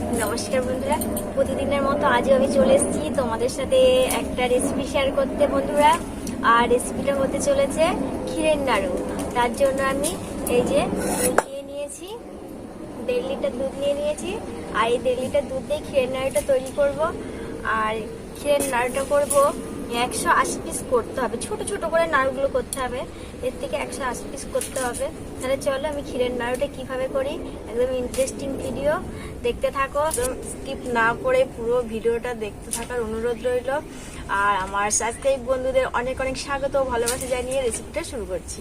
নমস্কার বন্ধুরা। প্রতিদিনের মতো আজও আমি চলে এসেছি তোমাদের সাথে একটা রেসিপি শেয়ার করতে বন্ধুরা। আর রেসিপিটা হতে চলেছে ক্ষীরের নাড়ু। তার জন্য আমি এই যে দুধ নিয়ে নিয়েছি, দেড় লিটার দুধ নিয়ে নিয়েছি। আর এই দেড় লিটার দুধ দিয়ে ক্ষীরের নাড়ুটা তৈরি করব। আর ক্ষীরের নাড়ুটা করব একশো আশি পিস করতে হবে। ছোট ছোট করে নাড়ুগুলো করতে হবে। এর থেকে একশো আশি পিস করতে হবে। তাহলে চলো আমি ক্ষীরের নাড়ুটা কীভাবে করি? একদম ইন্টারেস্টিং ভিডিও দেখতে থাকো। একদম স্কিপ না করে পুরো ভিডিওটা দেখতে থাকার অনুরোধ রইল। আর আমার সাবস্ক্রাইব বন্ধুদের অনেক অনেক স্বাগত ভালোবাসা জানিয়ে রেসিপিটা শুরু করছি।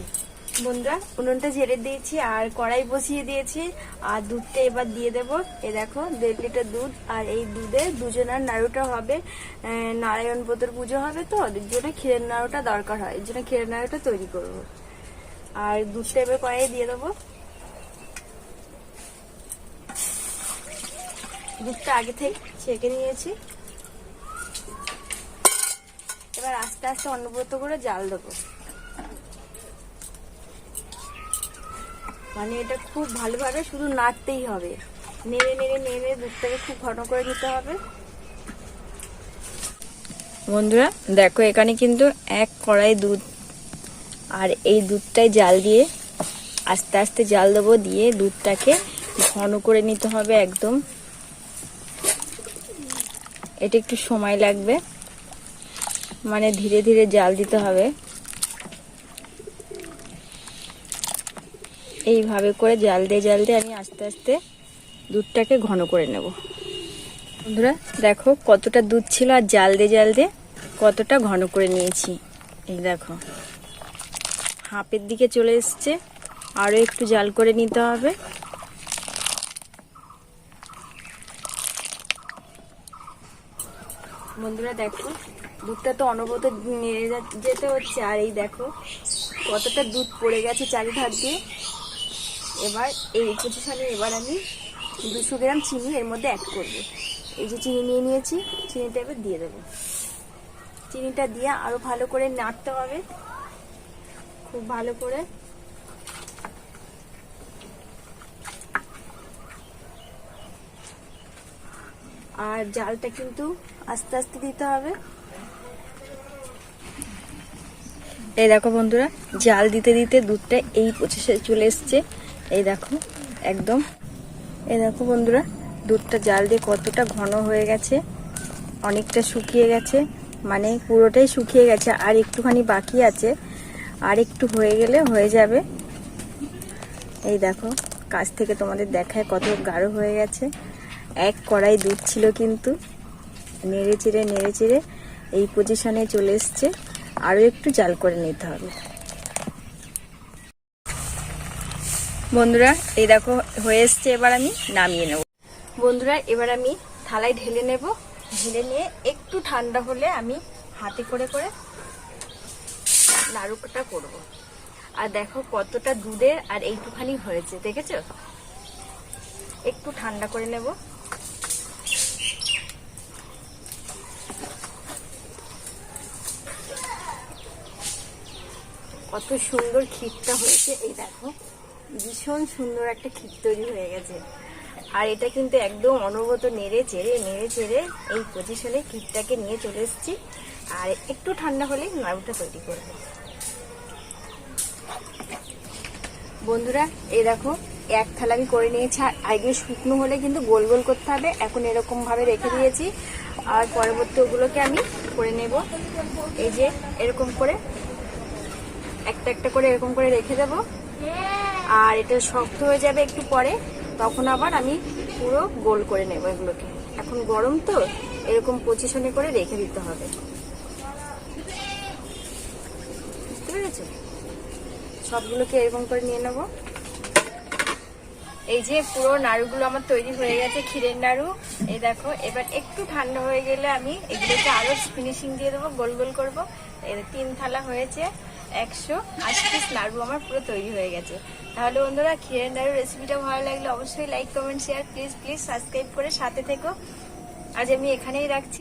বন্ধুরা, উনুনটা ঝেড়ে দিয়েছি আর কড়াই বসিয়ে দিয়েছি। আর দুধটা এবার দিয়ে দেবো। এ দেখো, দেড় লিটার দুধ আর এই দুধে দুজনের নাড়ুটা হবে। নারায়ণ ব্রতর পুজো হবে তো এর জন্য ক্ষীরের নাড়ুটা দরকার হয়। এর জন্য ক্ষীরের নাড়ুটা তৈরি করব। আর দুধটা এবার কড়াইয়ে দিয়ে দেবো। দুধটা আগে থেকে ছেঁকে নিয়েছি। এবার আস্তে আস্তে অন্নব্রত করে জাল দেবো। মানে এটা খুব ভালোভাবে শুধু নাড়তেই হবে। নেড়ে নেড়ে নেড়ে দুধটাকে খুব ঘন করে নিতে হবে। বন্ধুরা, দেখো এখানে কিন্তু এক কড়াই দুধ আর এই দুধটাই জাল দিয়ে আস্তে আস্তে জাল দেবো দিয়ে দুধটাকে ঘন করে নিতে হবে একদম। এটা একটু সময় লাগবে। মানে ধীরে ধীরে জাল দিতে হবে। এইভাবে করে জাল দিয়ে জাল দিয়ে আমি আস্তে আস্তে দুধটাকে ঘন করে নেব। বন্ধুরা, দেখো কতটা দুধ ছিল আর জাল দিয়ে জাল দিয়ে কতটা ঘন করে নিয়েছি। এই দেখো, হাঁপের দিকে চলে এসছে। আরও একটু জাল করে নিতে হবে। বন্ধুরা, দেখো দুধটা তো অনবরত যেতে হচ্ছে। আর এই দেখো কতটা দুধ পড়ে গেছে চারিধার দিয়ে। এবার এই পজিশনে এবার আমি দুশো গ্রাম চিনি এর মধ্যে অ্যাড করব। এই যে চিনি নিয়ে নিয়েছি, চিনিটা এবার দিয়ে দেবো। চিনিটা দিয়ে আরও ভালো করে নাড়তে হবে। খুব ভালো করে। আর জালটা কিন্তু আস্তে আস্তে দিতে হবে। এই দেখো বন্ধুরা, জাল দিতে দিতে দুধটা এই পঁচিশে চলে এসছে। এই দেখো, একদম। এই দেখো বন্ধুরা, দুধটা জাল দিয়ে কতটা ঘন হয়ে গেছে, অনেকটা শুকিয়ে গেছে মানে পুরোটাই শুকিয়ে গেছে, আর একটুখানি বাকি আছে, আর একটু হয়ে গেলে হয়ে যাবে। এই দেখো, কাছ থেকে তোমাদের দেখায় কত গাঢ় হয়ে গেছে। এক কড়াই দুধ ছিল কিন্তু, নেড়ে চেড়ে নেড়ে চেড়ে এই পজিশনে চলে এসছে। আরও একটু জাল করে নিতে হবে। বন্ধুরা, এই দেখো, হয়ে এসছে, এবার আমি নামিয়ে নেব। বন্ধুরা, এবার আমি থালায় ঢেলে নেব। ঢেলে নিয়ে একটু ঠান্ডা হলে আমি হাতে করে করে নাড়ুটা করব। আর দেখো কতটা দুধের আর এইটুখানি হয়েছে, দেখেছ? একটু ঠান্ডা করে নেব। কত সুন্দর ক্ষীরটা হয়েছে, এই দেখো। ভীষণ সুন্দর একটা ক্ষীর তৈরি হয়ে গেছে। আর এটা কিন্তু একদম অনবরত নেড়ে চেড়ে নেড়ে চেড়ে এই পজিশনে ক্ষীরটাকে নিয়ে চলে এসেছি। আর একটু ঠান্ডা হলে নাড়ুটা তৈরি করব। বন্ধুরা, এই দেখো, এক থালা আমি করে নিয়েছি। আর আগে শুকনো হলে কিন্তু গোল গোল করতে হবে। এখন এরকম ভাবে রেখে দিয়েছি। আর পরবর্তী ওগুলোকে আমি করে নেব। এই যে এরকম করে, একটা একটা করে এরকম করে রেখে দেব। আর এটা শক্ত হয়ে যাবে একটু পরে, তখন আবার আমি পুরো গোল করে নেব এগুলোকে। এখন গরম তো, এরকম পজিশনে করে রেখে দিতে হবে। বুঝতে সবগুলোকে এরকম করে নিয়ে নেব। এই যে পুরো নাড়ুগুলো আমার তৈরি হয়ে গেছে, ক্ষীরের নাড়ু। এই দেখো, এবার একটু ঠান্ডা হয়ে গেলে আমি এগুলোকে আরও ফিনিশিং দিয়ে দেবো, গোল গোল করব। তিন থালা হয়েছে। একশো আশি পিস নাড়ু আমার পুরো তৈরি হয়ে গেছে। তাহলে বন্ধুরা, ক্ষীরের নাড়ু রেসিপিটা ভালো লাগলে অবশ্যই like comment share please please subscribe করে সাথে থেকো। আজ আমি এখানেই রাখছি।